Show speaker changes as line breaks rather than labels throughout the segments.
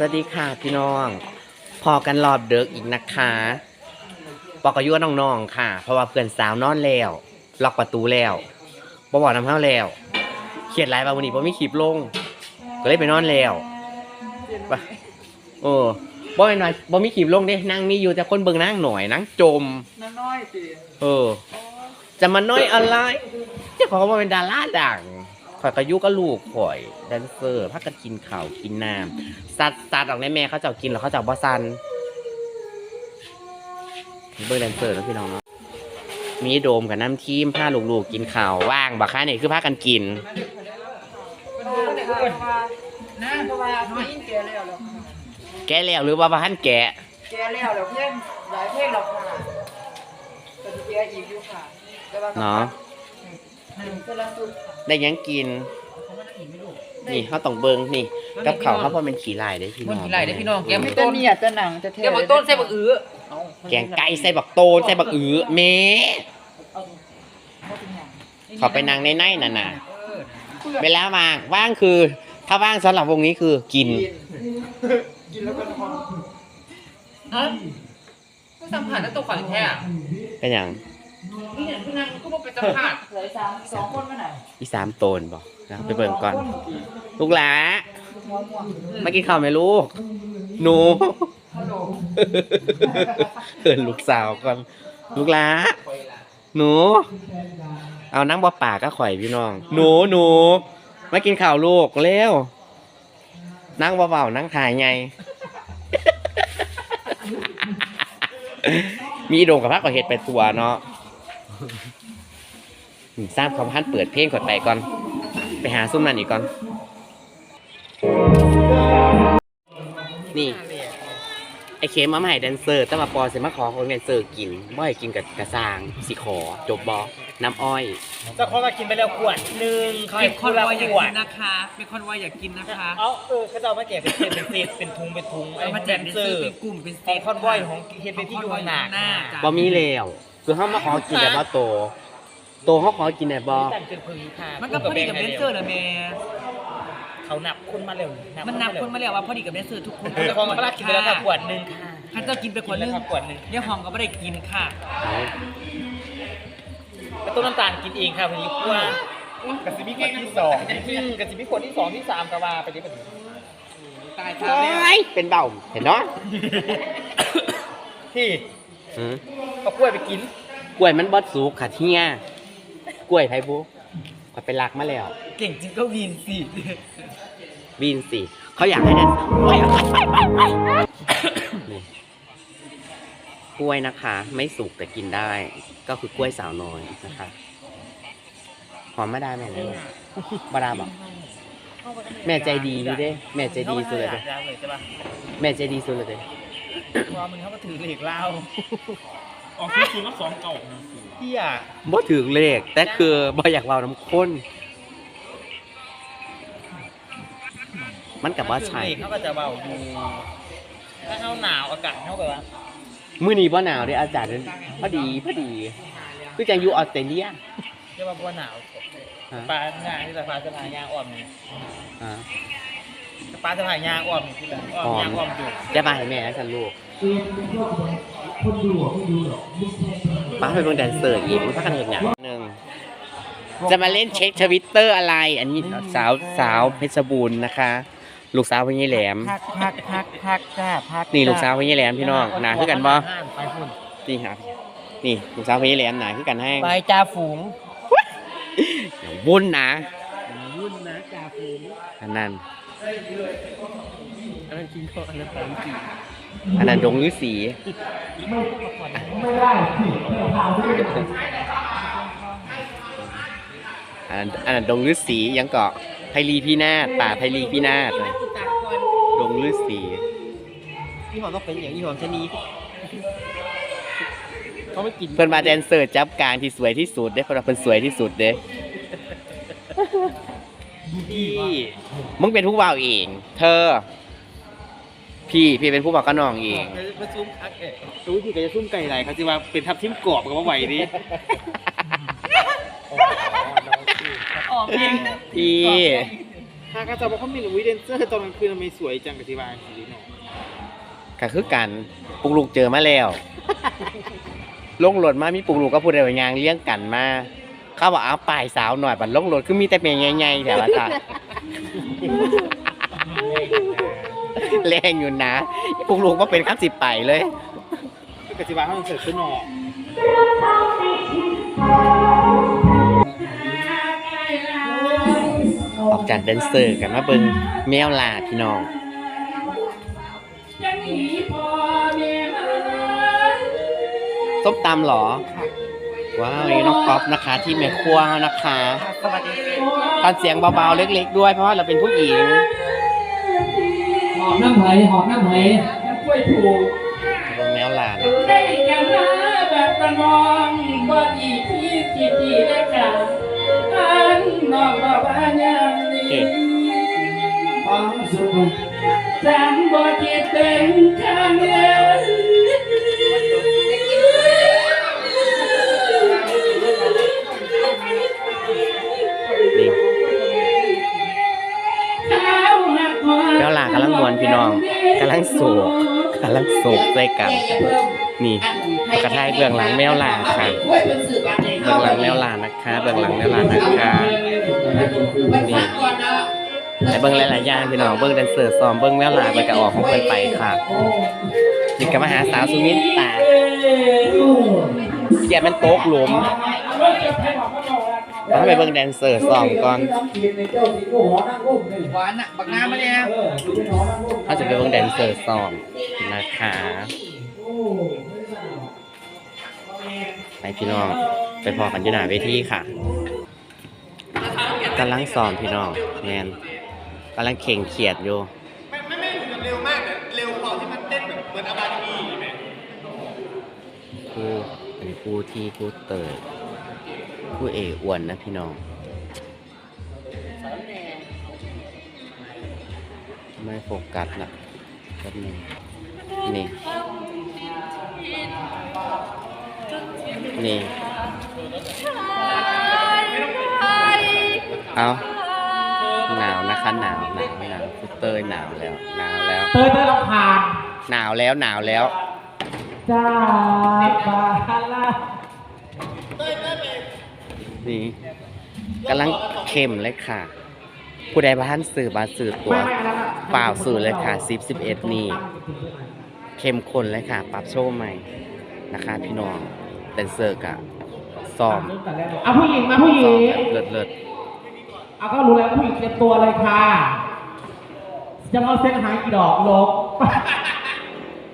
สวัสดีค่ะพี่น้อง พอกันรอบเดิกอีกนะคะปอกอายุน้องๆค่ะ เพราะว่าเพื่อนสาวนอนแล้วล็อกประตูแล้วบ่บอกน้ำเท้าแล้วเครียดหลายบาวันนี้ผมมีคลิปลง ก็เลยไปนอนแล้วไปโอ้บ่เป็นไรบ่มีคลิปลงเด้นั่งมีอยู่แต่คนเบิ่งนั่งหน่อยนั่งจม
น้อยสิ
เออ จะมาน้อยอะไรเจ้าของว่าเป็นดาราดัง ข่อยก็อยุก็ลูกข่อยแดนเซอร์พักกันกินข้าวกินน้ำสัดสัดออกในแม่เขาเจ้ากินแล้วเขาเจ้าบ่ซันเบอร์แดนเซอร์แล้วพี่น้องเนาะมีโดมกับน้ำทีมผ้าลูกๆกินข้าวว่างบักค้าเนี่ยคือพากันกิน
นะเพราะว่าน้อยยิ่งแก่แล้วแล้วค่ะ
แกะแล้วหรือว่าบ้านแกะ
แก่แล้วแล้วเพื่อนหลายเพลงแล้วค่ะก็จะแก่อีกอยู่ค่ะแต่ว่าก็
เนาะ
หนึ่ง คนละสุดค่ะ
ได้หยังกิน นี่เขาต้องเบิงนี่ กับเขาวเขาพอเป็นขี่ลายได้อพี่น้
มั
อนง
กี่ไรได้อพี่น้องแกม
มี
ต้
แต่
น
เนี่ยแต่หนังจะเท่
แกมต้นใส่บักอื้อ
แกงไก่ใส่บักโตนใส่บักอือเมเขาไปนางในในนั่นน่ะเวลาว่างว่างคือ ถ้าว่างสำหรับวงนี้คือกิน
กินกินแล้วก็นอน
ฮะก็สัมผัสแล้วตัวขวัญแท้อะ
เป็นอย่าง
นี่เห็นพี่นางก็บอกไปสัมผัส
เหลือสามสองคนมาไหน
อีสามโตนบอกนะไปเบิ่งก่อน ลูกหลา
ม่วงม่วง
มากินข้าวไหมลูก หนู
ฮัลโหล
เอินลูกสาวก่อนลูกหลาหนู เอานั่งบ่ปากก็ข่อยพี่น้อง หนูหนูมากินข้าวลูกเร็วนั่งเบาๆนั่งถ่ายไง มีอีโดงกับพักก็เห็ดไปตัวเนาะอืม ทราบความพันเปิดเพลงก่อนไปก่อน ไปหาซุ่มนั่นอีกก่อน นี่ไอเคมมาใหม่แดนเซอร์แต่มาปอเสมาขอของแดนเซอร์กินบ่ให้กินกับกระซางสิขอจบบอน้ำอ้อย
เจ้าของก็กินไปแล้วขวดหนึ่งเขา
เป็
ให้
นค
คน
น
ละ
วายอยาก
ขว
กิ
ด
นนะคะเป็นคนวายอยากกินนะคะ
เอาเออเขาจะเอามาแจกเป็นเศษเป็นเศษเป็นถุงเป็นถุงไอ้
เอามาแจก
แด
เป็น
เซอ
ซื้อ
ร์
เป็นกลุ่มเป็น
ของคอนวอยของเฮ็ดเป็นที่อยู่ข้างหน้า
จ้ะ
บ่มีแล้ว คือเขามาขอกินแต่บ่โต โตเขาขอกินแต่บ่
แต่งเป็นพึ่งค่ะ
มันก็พอดีกับเบนเซอร์นะแม่
เขานับคนมาเร็ว
มันนับคนมาแล้วว่าพอดีกับเบนเซอร์ทุกคน
เจ้าของก็รักกินไปแล้วค่ะขวดหนึ่งค่ะ
ท่านเจ้ากินไปคนนึง
แล้วขวดหนึ่ง
เดี๋ยวห้องก็ไม่ได้กินค่ะ
เอา
แล้วต้นน้ำตาลกินเองค่ะวันนี้กว่ากระสิมีขวดที่สองอืมกระสิมีขวดที่สองที่สามกระว่าไปดิบัดนี้
ตาย
โอ้ยเป็นเบาเห็นเนาะ
ที่
อืม
เอากล้วยไปกิน
กล้วยมันบดสุกค่ะเฮียกล้วยไผบุก็ไปลักมาแล้ว
เก่งจริงก็วินสิ
วินสิเขาอยากให้แดนไปไปไปไปนี่กล้วยนะคะ ไม่สุกแต่กินได้ ก็คือกล้วยสาวน้อยนะคะหอมไม่ได้แม่เลยบาดาบอกแม่ใจดีอยู่เด้ แม่ใจดีสุดเลยเด้
ยาวเลยใช่ปะ
แม่ใจดีสุดเลยเด้
พอมึงเขาก็ถือเหล็กเหล้า
ออกคือศูนย์กับสองเก่า
เฮีย
บ่ถึงเลข แต่คือบ่อยากเว้าน้ำข้น มันกับว่าใช่
เหล็กเขาก็จะเบาอยู่ถ้าเขาหนาวอากาศเขาแบบว่า
มื้อนี้บ่หนาวเด้อาจารย์พอดีพอดีคือจังอยู่ออสเตรเลีย
เรียกว่าบัวหนาว
ฮะ
ปลางานที่สะพานสะพานยางอ่อมนี่
อ่า
ปลาสะพานยางอ่อมนี่คือแบบอ่อมยางอ่อมอยู่
จะมาให้แม่นะฉันลูกป้าไปเบิ่งแดนเซอร์อีกมันพักกันเห็นอย่างหนึ่งจะมาเล่นเช็คทวิตเตอร์อะไร อันนี้สาวสาวเพชรบูรณ์นะคะ ลูกสาวพี่ยี่แหลม
พักพักพักพักจ้าพัก
นี่ลูกสาวพี่ยี่แหลมพี่น้องหนาคือกันบ่
ไปพุ่น
นี่ครับนี่ลูกสาวพี่ยี่แหลมหนาคือกันให้
ไปจ่าฝูง
บุญนะ
รุ่นนะจ่าฟูง
อันนั้น
อันนั้นกินข้าวอันนั้นสามสี่
อันนั้นดงฤาษีอันนั้นอันนั้นดงฤาษียังเกาะไพลีพี่นาฏป่าไพลีพี่นาฏเลยดงฤาษี
ยี่ห้อต้องเป็นอย่างยี่ห้อชะนีเขาไม่กิน
เพิ่นมาแดนเซอร์จับกลางที่สวยที่สุดเด้เพิ่นว่าเพิ่นสวยที่สุดเด้ พี่ มึงเป็นผู้บ่าวเอง เธอ พี่พี่เป็นผู้บ่าวก็น้องเอง
มาซุ่มคักเอ๊ะ
รู้ที่ก็จะซุ่มไก่ไหลเขาจะว่าเป็นทับทิมกรอบกับว่าไหวดิ
อ๋อเอง
พี่
ถ้าก็จะบอกเขามีหนูวิเดนเซอร์ตอนกลางคืนทำไมสวยจังกับที่บ้านสีหนอ
ก็คือกันปลุกลูกเจอมาแล้วลงรถมามีปลุกลูกก็พูดได้ว่ายางเลี้ยงกันมา เขาบอกเอาป้ายสาวหน่อยบัดลงรถคือมีแต่เมียใหญ่ๆแต่ว่าจ้ะแรงอยู่นะปลุกลูกว่าเป็นข้ามสิบไปเลย
กับที่บ้านเขาเสิร์ฟขึ้นหนอ
ออกจากแดนเซอร์กันมาเบิงแมวลาพี่น้องส้มตำเหรอ ว้าวนี่น้องก๊อฟนะคะ ที่แม่ครัวนะคะ
สวัสดี
ตอนเสียงเบาๆเล็ก ๆ ด้วยเพราะว่าเราเป็นผู้หญิง
หอบน้ำไหลหอบน้ำไหลน้ำกล้วยถูก
เบิงแมวลานะ
ได้กันนะแบบประนองบ่ดีที่จีจีได้กันอันนอกบ่ว่าอย่างนี้ความสุขจังบ่คิดเป็นข้างเดียว
พี่น้องกำลังโศกกำลังโศกใส่กันนี่กระทายเบื้องหลังแมวลาค่ะเบื้องหลังแมวลานะคะเบื้องหลังแมวลานะคะนี่ไอ้เบิ้องหลายๆอย่างพี่น้องเบิ้องแดนเซอร์ซ้อมเบิ้องแมวลาไปกระออกของเพิ่นไปค่ะนี่ก็มหาสาวสุมินตาเกียดมันโต๊กหลุม ต้องไปเบิ้งแดนเซอร์ซ้อมก่อน
หวานอะบักน้ำมาเนี่ย
เขาจะไปเบิ้งแดนเซอร์ซ้อมนะคะไปพี่น้องไปพอกันอยู่หน้าเวทีค่ะกำลังซ้อมพี่น้องแมนกำลังเข่งเขียดอยู่
ไม่ไม่ไม่เร็วมากแต่เร็วพอที่มันเต้นแบบเหมือนอาบาดีไหม
ผู้เป็นผู้ที่ผู้เตย ผู้เออ้วนนะพี่น้อง ไม่โฟกัสนะแป๊บนึงนี่ นี่ เอาหนาวนะคะหนาวหนาวหนาวผู้เตยหนาวแล้วหนาวแล้ว
เตยเตยลำพาน
หนาวแล้วหนาวแล้ว
จ้าบาลา
นี่กำลังเข้มเลยค่ะ ผู้ใดบ้านสื่อบาสื่อตัวเปล่าสื่อเลยค่ะ10 11นี่เข้มข้นเลยค่ะ ปรับโชว์ใหม่นะคะพี่น้องแดนเซอร์กะซ้อม
เอาผู้หญิงมาผู้ห
ซ้
ญิ
อม
ง
แบบเลิศเลิศ
เอาก็รู้แล้วผู้หญิงเตรียมตัวเลยค่ะจะมาเส้นหากี่ดอกลบ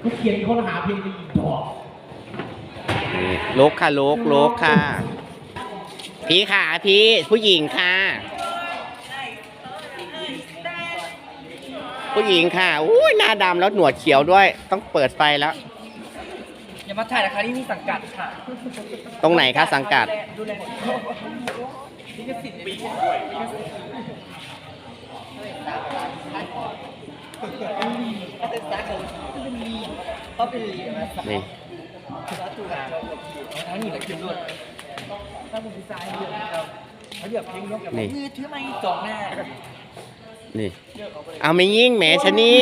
เขาเขียนคนหาเพลงไปอีกดอก
นี่โลกค่ะโลกโลกค่ะ พี่ค่ะพี่ผู้หญิงค่ะ ผู้หญิงค่ะอุ้ยหน้าดำแล้วหนวดเขียวด้วย ต้องเปิดไฟแล้ว
อย่ามาถ่ายนะคะนี่มีสังกัดค่ะ
ตรงไหนคะสังกัด
ดูแลนี่ก็สิบปีก็จะซักเลยเป็น ถูกอะทั้งนี้แหละคือรวดถ้าผมดีไซน์เยอะครับเขาเดือบเพลงยกกับมือถือไม้จองหน้า
นี่ เอาไม่ยิ่งแหมชะนี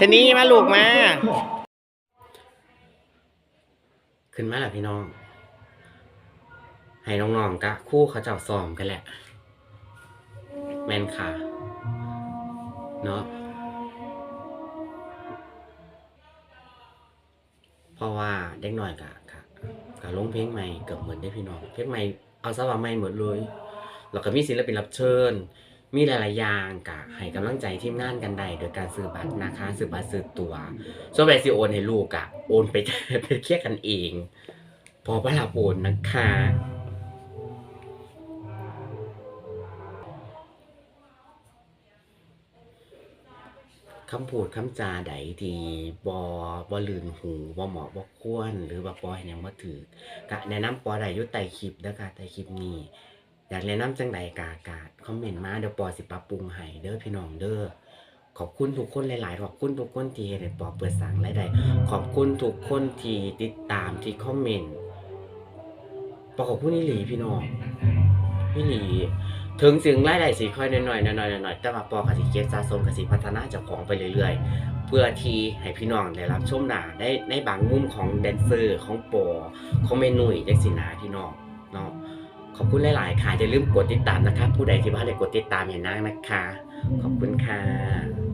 ชะนีมาลูกมา ขึ้นมาแล้วพี่น้อง ให้น้องๆกะคู่เขาเจ้าซ้อมกันแหละ แมนค่ะ เนาะเพราะว่าเด็กหน่อยกะกะ กะลงเพลงใหม่เกือบเหมือนได้พี่น้องเพลงใหม่เอาซะว่าใหม่หมดเลยแล้วก็มีศิลปินรับเชิญ มีหลายๆอย่างกะให้กำลังใจทีมงานกันได้โดยการซื้อบัตรนะคะซื้อบัตรซื้อตัวส่วนใบซีโอนให้ลูกอะโอนไปไปเคลียร์กันเอง พอพระลาโอนนะคะ คำพูดคำจาใดที่บอบอลืนหูบอเหมาะบอควร หรือว่าปอยยังบ่ถือกะแนะนำปอใดยุไตคลิปเด้อกะไตคลิปนี้อยากแนะนำจังใดกากาคอมเมนต์มาเดี๋ยวปอสิปรับปรุงให้เด้อพี่น้องเด้อขอบคุณทุกคนหลาย ๆ ขอบคุณทุกคนที่เห็นปอเปิดสั่งรายได้ขอบคุณทุกคนที่ติดตามที่คอมเมนต์ปอขอบคุณนี่หลีพี่น้องพี่หลี ถึงสิ่งรายได้สีค่อยน้อยๆน้อยๆน้อยๆแต่ว่าปอกสิเก็บสะสมกสิพัฒนาเจ้าของไปเรื่อยๆ เพื่อที่ให้พี่น้องได้รับชมหนาได้ในบางมุมของแดนเซอร์ของปอของเมนุ่ยจังสินาพี่น้องเนาะขอบคุณหลายๆค่ะอย่าลืมกดติดตามนะคะ ผู้ใดที่บ้านได้กดติดตามเห็นนานะคะ ขอบคุณค่ะ